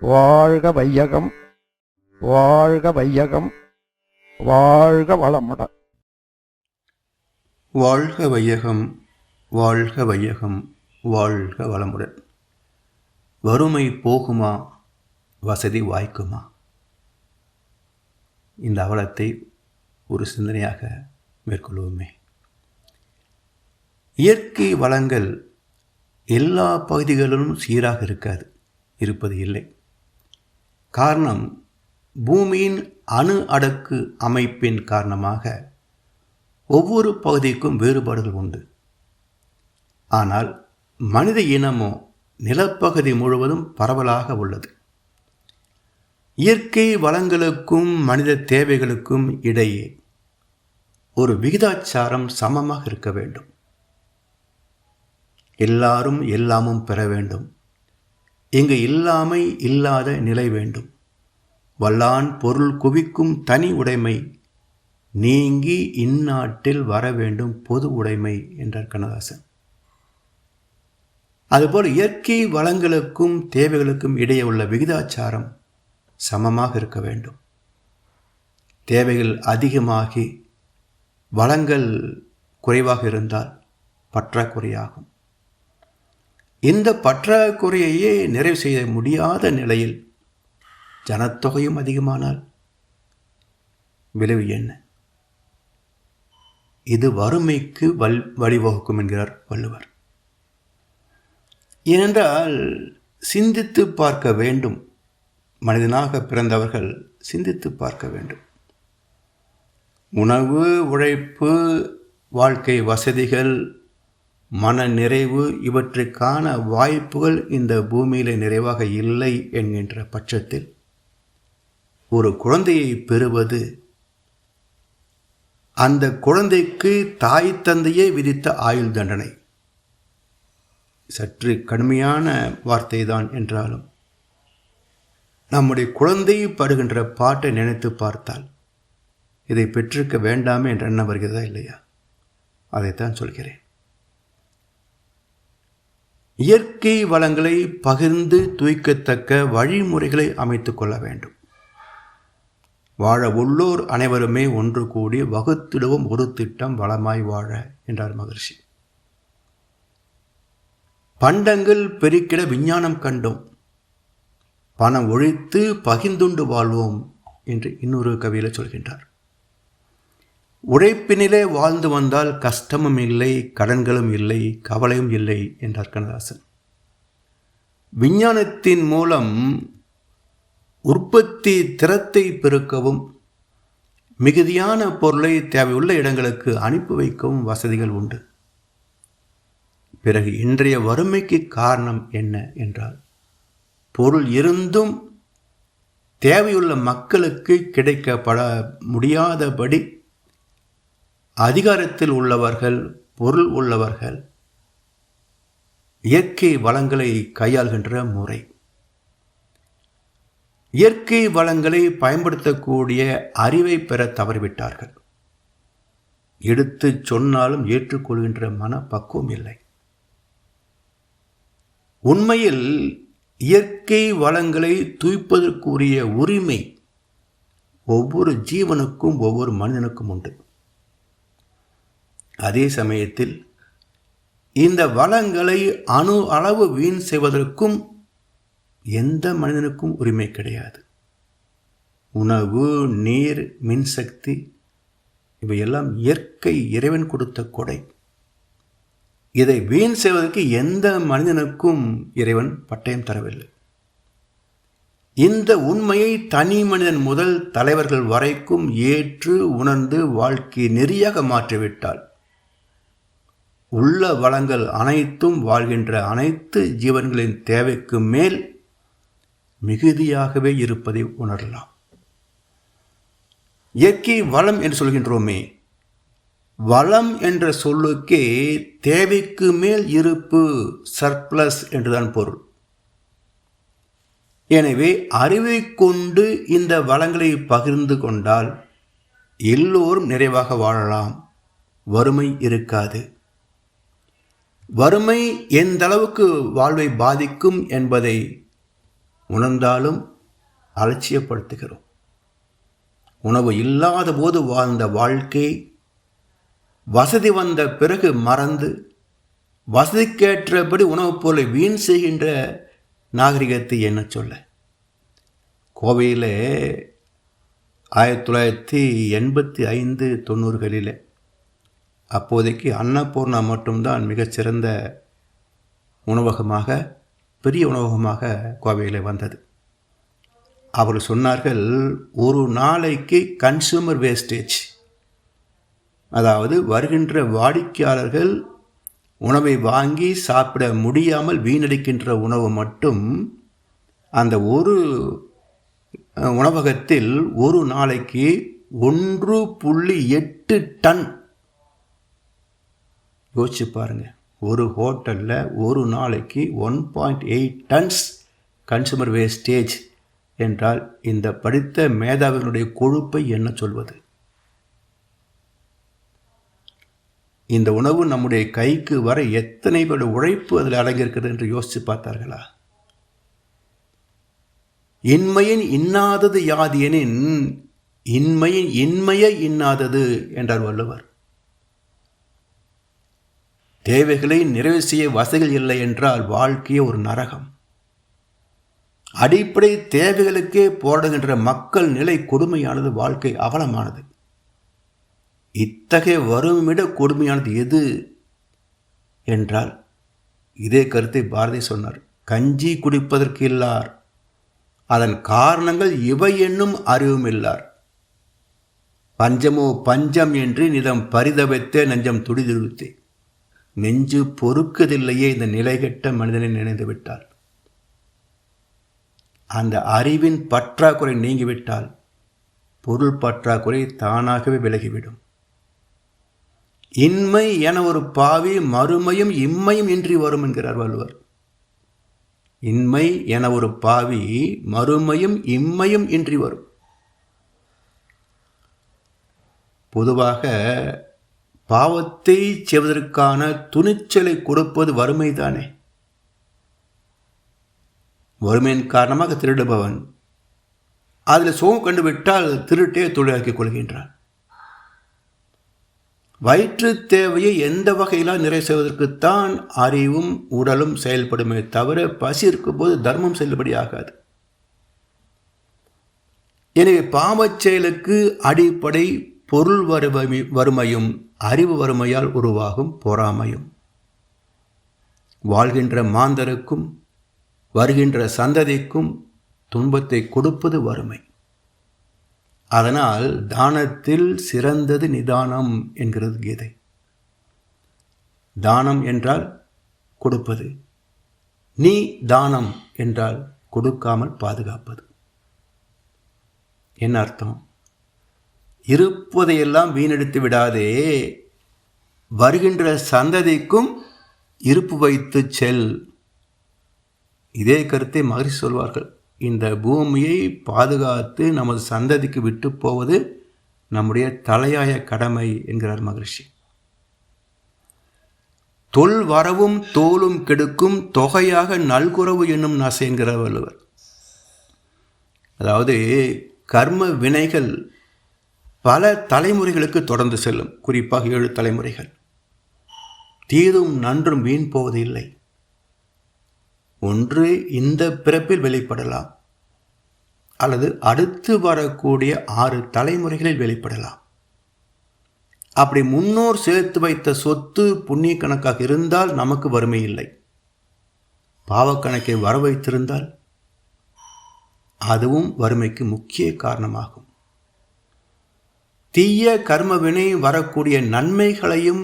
வாழ்க வையகம் வாழ்க வையகம் வாழ்க வளமுடன் வாழ்க வையகம் வாழ்க வையகம் வாழ்க வளமுடன் வறுமை போகுமா வசதி வாய்க்குமா? இந்த அவலத்தை ஒரு சிந்தனையாக மேற்கொள்வோமே. இயற்கை வளங்கள் எல்லா பகுதிகளிலும் சீராக இருக்காது இருப்பது இல்லை. காரணம் பூமியின் அணு அடக்கு அமைப்பின் காரணமாக ஒவ்வொரு பகுதிக்கும் வேறுபாடுகள் உண்டு. ஆனால் மனித இனமோ நிலப்பகுதி முழுவதும் பரவலாக உள்ளது. இயற்கை வளங்களுக்கும் மனித தேவைகளுக்கும் இடையே ஒரு விகிதாச்சாரம் சமமாக இருக்க வேண்டும். எல்லாரும் எல்லாமும் பெற வேண்டும். இங்கு இல்லாமை இல்லாத நிலை வேண்டும். வல்லான் பொருள் குவிக்கும் தனி உடைமை நீங்கி இந்நாட்டில் வர வேண்டும் பொது உடைமை என்றார் கண்ணதாசன். அதுபோல் இயற்கை வளங்களுக்கும் தேவைகளுக்கும் இடையே உள்ள விகிதாச்சாரம் சமமாக இருக்க வேண்டும். தேவைகள் அதிகமாகி வளங்கள் குறைவாக இருந்தால் பற்றாக்குறையாகும். இந்த பற்றாக்குறையையே நிறைவு செய்ய முடியாத நிலையில் ஜனத்தொகையும் அதிகமானால் விளைவு என்ன? இது வறுமைக்கு வல் வழிவகுக்கும் என்கிறார் வள்ளுவர். ஏனென்றால் சிந்தித்து பார்க்க வேண்டும். மனிதனாக பிறந்தவர்கள் சிந்தித்து பார்க்க வேண்டும். உணவு உழைப்பு வாழ்க்கை வசதிகள் மன நிறைவு இவற்றுக்கான வாய்ப்புகள் இந்த பூமியில் நிறைவாக இல்லை என்கின்ற பட்சத்தில் ஒரு குழந்தையை பெறுவது அந்த குழந்தைக்கு தாய் தந்தையே விதித்த ஆயுள் தண்டனை. சற்று கடுமையான வார்த்தை தான் என்றாலும் நம்முடைய குழந்தை படுகின்ற பாட்டை நினைத்து பார்த்தால் இதை பெற்றிருக்க வேண்டாமே என்ற எண்ணம் வருகிறதா இல்லையா? அதைத்தான் சொல்கிறேன். இயற்கை வளங்களை பகிர்ந்து தூய்க்கத்தக்க வழிமுறைகளை அமைத்துக் கொள்ள வேண்டும். வாழ உள்ளோர் அனைவருமே ஒன்று கூடி வகுத்திடுவோம் ஒரு திட்டம் வளமாய் வாழ என்றார் மகர்ஷி. பண்டங்கள் பெருக்கிட விஞ்ஞானம் கண்டோம். பணம் ஒழித்து பகிர்ந்துண்டு வாழ்வோம் என்று இன்னொரு கவியில் சொல்கின்றார். உழைப்பினிலே வாழ்ந்து வந்தால் கஷ்டமும் இல்லை கடன்களும் இல்லை கவலையும் இல்லை என்றார் கண்ணதாசன். விஞ்ஞானத்தின் மூலம் உற்பத்தி திறத்தை பெருக்கவும் மிகுதியான பொருளை தேவையுள்ள இடங்களுக்கு அனுப்பி வைக்கவும் வசதிகள் உண்டு. பிறகு இன்றைய வறுமைக்கு காரணம் என்ன என்றால் பொருள் இருந்தும் தேவையுள்ள மக்களுக்கு கிடைக்கப்பட முடியாதபடி அதிகாரத்தில் உள்ளவர்கள் பொருள் உள்ளவர்கள் இயற்கை வளங்களை கையாள்கின்ற முறை. இயற்கை வளங்களை பயன்படுத்தக்கூடிய அறிவை பெற தவறிவிட்டார்கள். எடுத்து சொன்னாலும் ஏற்றுக்கொள்கின்ற மனப்பக்குவம் இல்லை. உண்மையில் இயற்கை வளங்களை தூய்ப்பதற்குரிய உரிமை ஒவ்வொரு ஜீவனுக்கும் ஒவ்வொரு மனிதனுக்கும் உண்டு. அதே சமயத்தில் இந்த வளங்களை அணு அளவு வீண் செய்வதற்கும் எந்த மனிதனுக்கும் உரிமை கிடையாது. உணவு நீர் மின்சக்தி இவையெல்லாம் இயற்கை இறைவன் கொடுத்த கொடை. இதை வீண் செய்வதற்கு எந்த மனிதனுக்கும் இறைவன் பட்டயம் தரவில்லை. இந்த உண்மையை தனி மனிதன் முதல் தலைவர்கள் வரைக்கும் ஏற்று உணர்ந்து வாழ்க்கை நெறியாக மாற்றிவிட்டால் உள்ள வளங்கள் அனைத்தும் வாழ்கின்ற அனைத்து ஜீவன்களின் தேவைக்கு மேல் மிகுதியாகவே இருப்பதை உணரலாம். இயற்கை வளம் என்று சொல்கின்றோமே வளம் என்ற சொல்லுக்கே தேவைக்கு மேல் இருப்பு சர்ப்ளஸ் என்றுதான் பொருள். எனவே அறிவை கொண்டு இந்த வளங்களை பகிர்ந்து கொண்டால் எல்லோரும் நிறைவாக வாழலாம். வறுமை இருக்காது. வறுமை எந்த அளவுக்கு வாழ்வை பாதிக்கும் என்பதை உணர்ந்தாலும் அலட்சியப்படுத்துகிறோம். உணவு இல்லாத போது வாழ்ந்த வாழ்க்கை வசதி வந்த பிறகு மறந்து வசதிக்கேற்றபடி உணவுப் பொருளை வீண் செய்கின்ற நாகரிகத்தை என்ன சொல்ல? கோவையில் ஆயிரத்தி தொள்ளாயிரத்தி எண்பத்தி ஐந்து தொண்ணூறுகளில் அப்போதைக்கு அன்னபூர்ணா மட்டும்தான் மிகச்சிறந்த உணவகமாக பெரிய உணவகமாக கோவையில் வந்தது. அவர் சொன்னார்கள் ஒரு நாளைக்கு கன்சூமர் வேஸ்டேஜ் அதாவது வருகின்ற வாடிக்கையாளர்கள் உணவை வாங்கி சாப்பிட முடியாமல் வீணடிக்கின்ற உணவு மட்டும் அந்த ஒரு உணவகத்தில் ஒரு நாளைக்கு ஒன்று புள்ளி எட்டு டன் யோசிச்சு பாருங்க. ஒரு ஹோட்டலில் ஒரு நாளைக்கு one point eight tons consumer wastage என்றால் இந்த படித்த மேதாவிகளுடைய கொழுப்பை என்ன சொல்வது? இந்த உணவு நம்முடைய கைக்கு வர எத்தனை பேருடைய உழைப்பு அதில் அடங்கியிருக்கிறது என்று யோசித்து பார்த்தார்களா? இன்மையின் இன்னாதது யாது எனின் இன்மையின் இன்மையை இன்னாதது என்றார் வள்ளுவர். தேவைகளை நிறைவு செய்ய வசதிகள் இல்லை என்றால் வாழ்க்கையே ஒரு நரகம். அடிப்படை தேவைகளுக்கே போராடுகின்ற மக்கள் நிலை கொடுமையானது வாழ்க்கை அவலமானது. இத்தகைய வறுமையிட கொடுமையானது எது என்றால் இதே கருத்தை பாரதி சொன்னார். கஞ்சி குடிப்பதற்கு இல்லார். அதன் காரணங்கள் இவை என்னும் அறிவும் இல்லார். பஞ்சமோ பஞ்சம் என்று நிதம் பரிதவித்தே நெஞ்சம் துடிதுடித்தே நெஞ்சு பொறுக்கதில்லையே இந்த நிலைகெட்ட மனிதனை நினைந்து விட்டால். அந்த அறிவின் பற்றாக்குறை நீங்கிவிட்டால் பொருள் பற்றாக்குறை தானாகவே விலகிவிடும். இன்மை என ஒரு பாவி மறுமையும் இம்மையும் இன்றி வரும் என்கிறார் வள்ளுவர். இன்மை என ஒரு பாவி மறுமையும் இம்மையும் இன்றி வரும். பொதுவாக பாவத்தை செய்வதற்கான துணிச்சலை கொடுப்பது வறுமைதானே? வறுமையின் காரணமாக திருடுபவன் அதில் சோகம் கண்டுவிட்டால் திருட்டே தொழிலாக்கிக் கொள்கின்றான். வயிற்று தேவையை எந்த வகையிலாம் நிறை செய்வதற்குத்தான் அறிவும் உடலும் செயல்படுமே தவிர பசி இருக்கும்போது தர்மம் செல்லுபடியாகாது எனவே பாவச் செயலுக்கு அடிப்படை பொருள் வறுமை வறுமையும் அறிவு வறுமையால் உருவாகும் பொறாமையும். வாழ்கின்ற மாந்தருக்கும் வருகின்ற சந்ததிக்கும் துன்பத்தை கொடுப்பது வறுமை. அதனால் தானத்தில் சிறந்தது நிதானம் என்கிறது கீதை. தானம் என்றால் கொடுப்பது. நீ தானம் என்றால் கொடுக்காமல் பாதுகாப்பது. என்ன அர்த்தம்? இருப்பதையெல்லாம் வீணடித்து விடாதே. வருகின்ற சந்ததிக்கும் இருப்பு வைத்து செல். இதே கருத்தை மகரிஷி சொல்வார்கள். இந்த பூமியை பாதுகாத்து நமது சந்ததிக்கு விட்டு போவது நம்முடைய தலையாய கடமை என்கிறார் மகரிஷி. தொல் வரவும் தோலும் கெடுக்கும் தொகையாக நல்குறவு என்னும் நசை என்கிறார் வள்ளுவர் அதாவது கர்ம வினைகள் பல தலைமுறைகளுக்கு தொடர்ந்து செல்லும் குறிப்பாக ஏழு தலைமுறைகள். தீதும் நன்றும் வீண் போவது இல்லை ஒன்று இந்த பிறப்பில் வெளிப்படலாம். அல்லது அடுத்து வரக்கூடிய ஆறு தலைமுறைகளில் வெளிப்படலாம். அப்படி முன்னோர் சேர்த்து வைத்த சொத்து புண்ணிய கணக்காக இருந்தால் நமக்கு வறுமை இல்லை. பாவக்கணக்கை வர வைத்திருந்தால் அதுவும் வறுமைக்கு முக்கிய காரணமாகும். தீய கர்ம வினை வரக்கூடிய நன்மைகளையும்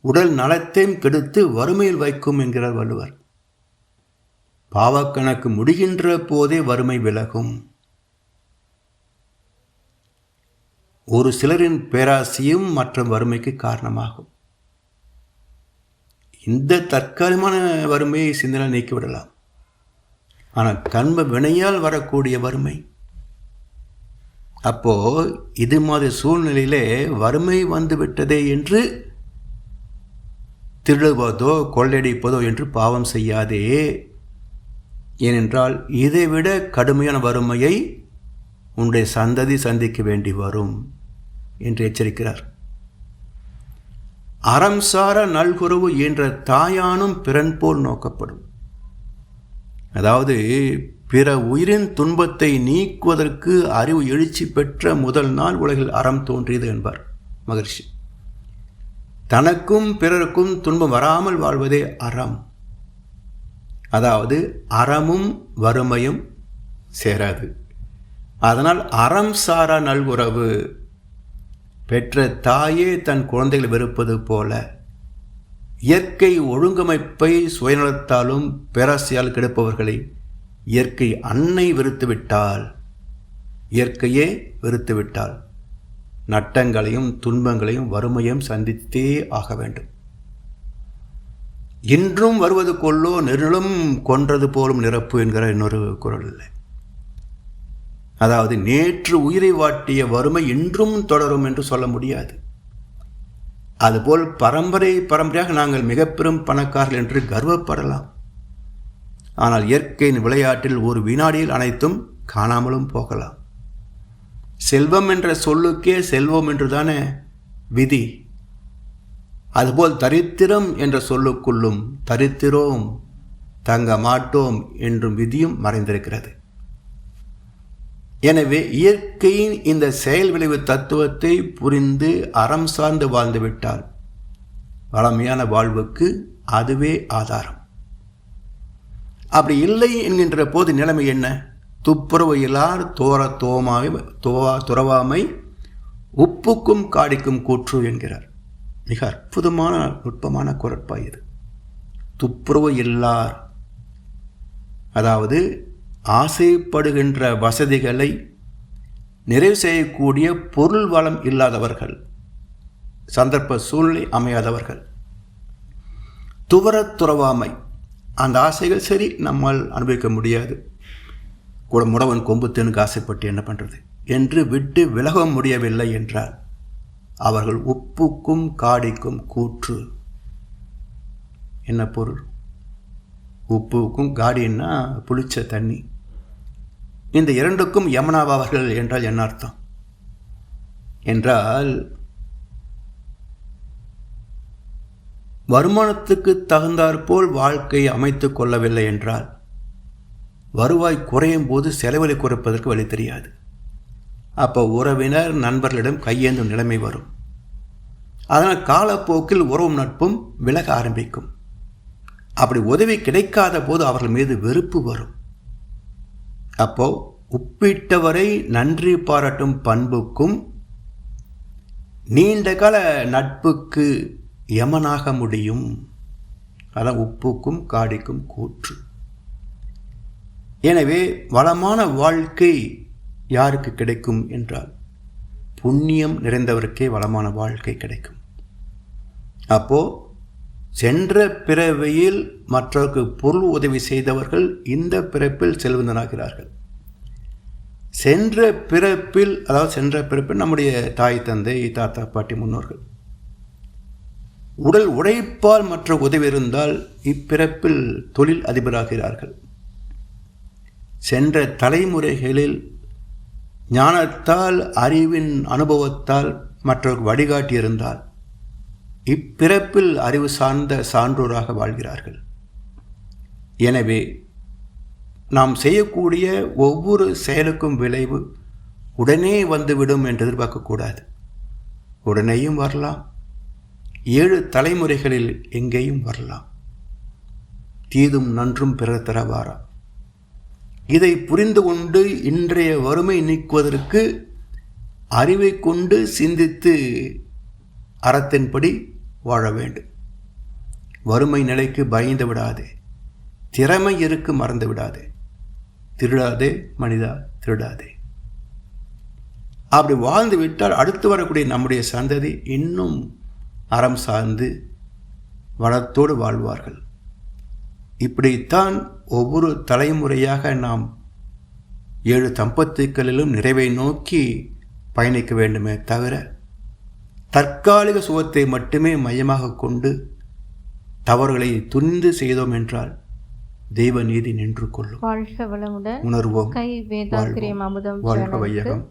உடல் நலத்தையும் கெடுத்து வறுமையில் வைக்கும் என்கிறார் வள்ளுவர். பாவக்கணக்கு முடிகின்ற போதே வறுமை விலகும். ஒரு சிலரின் பேராசையும் மற்ற வறுமைக்கு காரணமாகும். இந்த தற்காலிகமான வறுமையை சிந்தனை நீக்கிவிடலாம். ஆனால் கண்ம வினையால் வரக்கூடிய வறுமை அப்போ இது மாதிரி சூழ்நிலையிலே வறுமை வந்து விட்டதே என்று திருடுவதோ கொள்ளையடிப்பதோ என்று பாவம் செய்யாதே. ஏனென்றால் இதைவிட கடுமையான வறுமையை உன்னுடைய சந்ததி சந்திக்க வேண்டி வரும் என்று எச்சரிக்கிறார். அறம் சார நல்குறவு என்ற தாயானும் பிறன் போல் நோக்கப்படும். அதாவது பிற உயிரின் துன்பத்தை நீக்குவதற்கு அறிவு எழுச்சி பெற்ற முதல் நாள் உலகில் அறம் தோன்றியது என்பார் மகர்ஷி. தனக்கும் பிறருக்கும் துன்பம் வராமல் வாழ்வதே அறம். அதாவது அறமும் வறுமையும் சேராது. அதனால் அறம் சாரா நல்குறவு பெற்ற தாயே தன் குழந்தைகளை வெறுப்பது போல இயற்கை ஒழுங்கமைப்பை சுயநலத்தாலும் பேராசையால் கெடுப்பவர்களை இயற்கை அன்னை வெறுத்துவிட்டால் இயற்கையே வெறுத்துவிட்டால் நட்டங்களையும் துன்பங்களையும் வறுமையும் சந்தித்தே ஆக வேண்டும். இன்றும் வருவது கொள்ளோ நெருளும் கொன்றது போலும் நிரப்பு என்கிற இன்னொரு குரல் இல்லை. அதாவது நேற்று உயிரை வாட்டிய வறுமை இன்றும் தொடரும் என்று சொல்ல முடியாது. அதுபோல் பரம்பரை பரம்பரையாக நாங்கள் மிக பெரும் பணக்காரர்கள் என்று கர்வப்படலாம். ஆனால் இயற்கையின் விளையாட்டில் ஒரு வினாடியில் அனைத்தும் காணாமலும் போகலாம். செல்வம் என்ற சொல்லுக்கே செல்வம் என்றுதானே விதி? அதுபோல் தரித்திரம் என்ற சொல்லுக்குள்ளும் தரித்திரோம் தங்க மாட்டோம் என்றும் விதியும் மறைந்திருக்கிறது. எனவே இயற்கையின் இந்த செயல் விளைவு தத்துவத்தை புரிந்து அறம் சார்ந்து வாழ்ந்துவிட்டால் வளமையான வாழ்வுக்கு அதுவே ஆதாரம். அப்படி இல்லை என்கின்ற போது நிலைமை என்ன? துப்புரவு இல்லார் தோர தோமாவை தோவா துறவாமை உப்புக்கும் காடிக்கும் கூற்று என்கிறார். மிக அற்புதமான நுட்பமான குரட்பா இது. துப்புரவு இல்லார் அதாவது ஆசைப்படுகின்ற வசதிகளை நிறைவு செய்யக்கூடிய பொருள் வளம் இல்லாதவர்கள் சந்தர்ப்ப சூழ்நிலை அமையாதவர்கள். துவரத் துறவாமை அந்த ஆசைகள் சரி நம்மால் அனுபவிக்க முடியாது. கூட முடவன் கொம்பு தேனுக்கு ஆசைப்பட்டு என்ன பண்ணுறது என்று விட்டு விலக முடியவில்லை என்றால் அவர்கள் உப்புக்கும் காடிக்கும் கூற்று. என்ன பொருள்? உப்புக்கும் காடின்னா புளிச்ச தண்ணி. இந்த இரண்டுக்கும் யமுனாவாவர்கள் என்றால் என்ன அர்த்தம்? என்றால் வருமானத்துக்கு தகுந்தாற்போல் வாழ்க்கையை அமைத்து கொள்ளவில்லை என்றால் வருவாய் குறையும் போது செலவழி குறைப்பதற்கு வழி தெரியாது. அப்போ உறவினர் நண்பர்களிடம் கையேந்தும் நிலைமை வரும். அதனால் காலப்போக்கில் உறவும் நட்பும் விலக ஆரம்பிக்கும். அப்படி உதவி கிடைக்காத போது அவர்கள் மீது வெறுப்பு வரும். அப்போ ஒப்பிட்டவரை நன்றி பாராட்டும் பண்புக்கும் நீண்ட கால நட்புக்கு யமனாக முடியும். அதான் உப்புக்கும் காடிக்கும் கூற்று. எனவே வளமான வாழ்க்கை யாருக்கு கிடைக்கும் என்றால் புண்ணியம் நிறைந்தவருக்கே வளமான வாழ்க்கை கிடைக்கும். அப்போ சென்ற பிறவியில் மற்றவருக்கு பொருள் உதவி செய்தவர்கள் இந்த பிறப்பில் செல்வந்தனாகிறார்கள். சென்ற பிறப்பில் அதாவது சென்ற பிறப்பில் நம்முடைய தாய் தந்தை தாத்தா பாட்டி முன்னோர்கள் உடல் உழைப்பால் மற்ற உதவி இருந்தால் இப்பிறப்பில் தொழில் அதிபராகிறார்கள். சென்ற தலைமுறைகளில் ஞானத்தால் அறிவின் அனுபவத்தால் மற்றவர்கள் வழிகாட்டியிருந்தால் இப்பிறப்பில் அறிவு சார்ந்த சான்றோராக வாழ்கிறார்கள். எனவே நாம் செய்யக்கூடிய ஒவ்வொரு செயலுக்கும் விளைவு உடனே வந்துவிடும் என்று எதிர்பார்க்கக்கூடாது. உடனேயும் வரலாம் ஏழு தலைமுறைகளில் எங்கேயும் வரலாம். தீதும் நன்றும் பிற தரவாரா? இதை புரிந்து கொண்டு இன்றைய வறுமை நீக்குவதற்கு அறிவை கொண்டு சிந்தித்து அறத்தின்படி வாழ வேண்டும். வறுமை நிலைக்கு பயந்து விடாதே. திறமை இருக்கு மறந்து விடாதே. திருடாதே மனிதா திருடாதே. அப்படி வாழ்ந்து விட்டால் அடுத்து வரக்கூடிய நம்முடைய சந்ததி இன்னும் அறம் சார்ந்து வளத்தோடு வாழ்வார்கள். இப்படித்தான் ஒவ்வொரு தலைமுறையாக நாம் ஏழு தம்பத்துக்களிலும் நிறைவை நோக்கி பயணிக்க வேண்டுமே தவிர தற்காலிக சுகத்தை மட்டுமே மையமாக கொண்டு தவறுகளை துணிந்து செய்தோம் என்றால் தெய்வ நீதி நின்று கொள்ளும். வாழ்க வளமுடன் உணர்வோம். வாழ்க வையகம்.